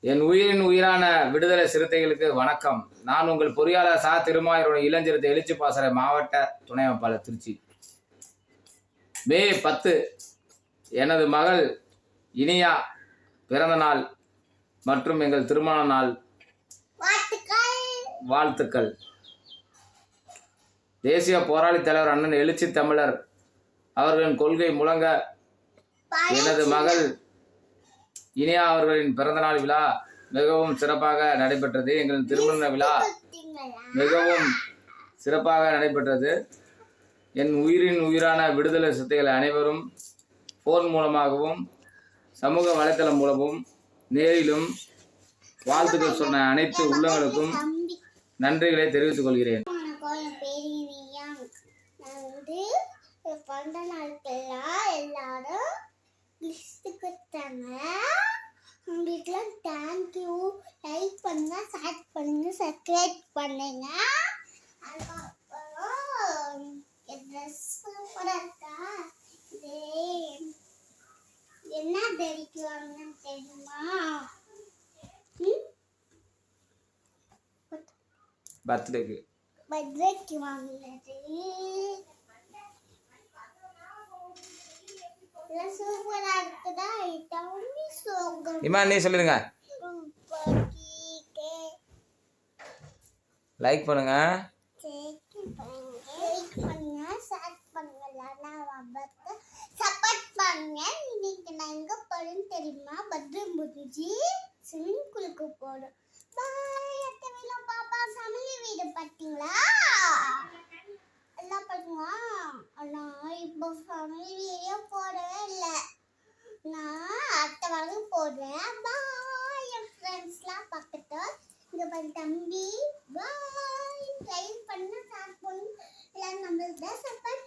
என் உயிரின் உயிரான விடுதலை சிறுத்தைகளுக்கு வணக்கம். நான் உங்கள் பொறியாளர் சா. திருமாயரோட இளஞ்சிறுத்தை எழுச்சி பாசறை மாவட்ட துணை அமைப்பாளர் திருச்சி. மே பத்து எனது மகள் இனியா பிறந்த நாள் மற்றும் எங்கள் திருமண நாள் வாழ்த்துக்கள். வாழ்த்துக்கள். தேசிய போராளி தலைவர் அண்ணன் எழுச்சி தமிழர் அவர்களின் கொள்கை முழங்க எனது மகள் இனியா அவர்களின் பிறந்தநாள் விழா மிகவும் சிறப்பாக நடைபெற்றது. எங்களின் திருமண விழா மிகவும் சிறப்பாக நடைபெற்றது. என் உயிரின் உயிரான விடுதலை சித்தைகள் அனைவரும் ஃபோன் மூலமாகவும் சமூக வலைத்தளம் மூலமும் நேரிலும் வாழ்த்துக்கள் சொன்ன அனைத்து உள்ளங்களுக்கும் நன்றிகளை தெரிவித்துக் கொள்கிறேன். வந்து பிறந்த எல்லாரும் லிஸ்ட் கொடுத்தாங்க. உங்களுக்குலாம் தேங்க்யூ லைக் பண்ணுங்க ஷேர் பண்ணுங்க சப்ஸ்கிரைப் பண்ணுங்க. அதுக்கப்புறம் என் ட்ரெஸ் சூப்பராக இது என்ன தெரிக்குவாங்கன்னு தெரியுமா? பர்த்டேக்கு பர்த்டேக்கு வாங்கினது எல்லாம் சூப்பரா இருக்குதா தம்பி சோகம் இம்மா நீ சொல்லிடுங்க லைக் பண்ணுங்க. சேக்கி பண்ணுங்க சப்போர்ட் நான் தெரியுமா பத்ரம் முடிஞ்சு ஸ்விமிங் பூலுக்கு போறோம் பாய் அத்தை பாப்பா சமையல் வீடு பார்த்தீங்களா எல்லாம் பண்ணுவா ஆனா இப்போ சமையல் வீடியோ போடவே இல்லை நான் அடுத்த வாரம் போடுறேன் பாய் என் ஃப்ரெண்ட்ஸ்லாம் பார்க்கட்டு இங்கே தம்பி. பாய் லைக் பண்ண ஸ்டார்ட் பண்ணும். எல்லாரும் நம்மளுக்கு தான் சப்போர்ட்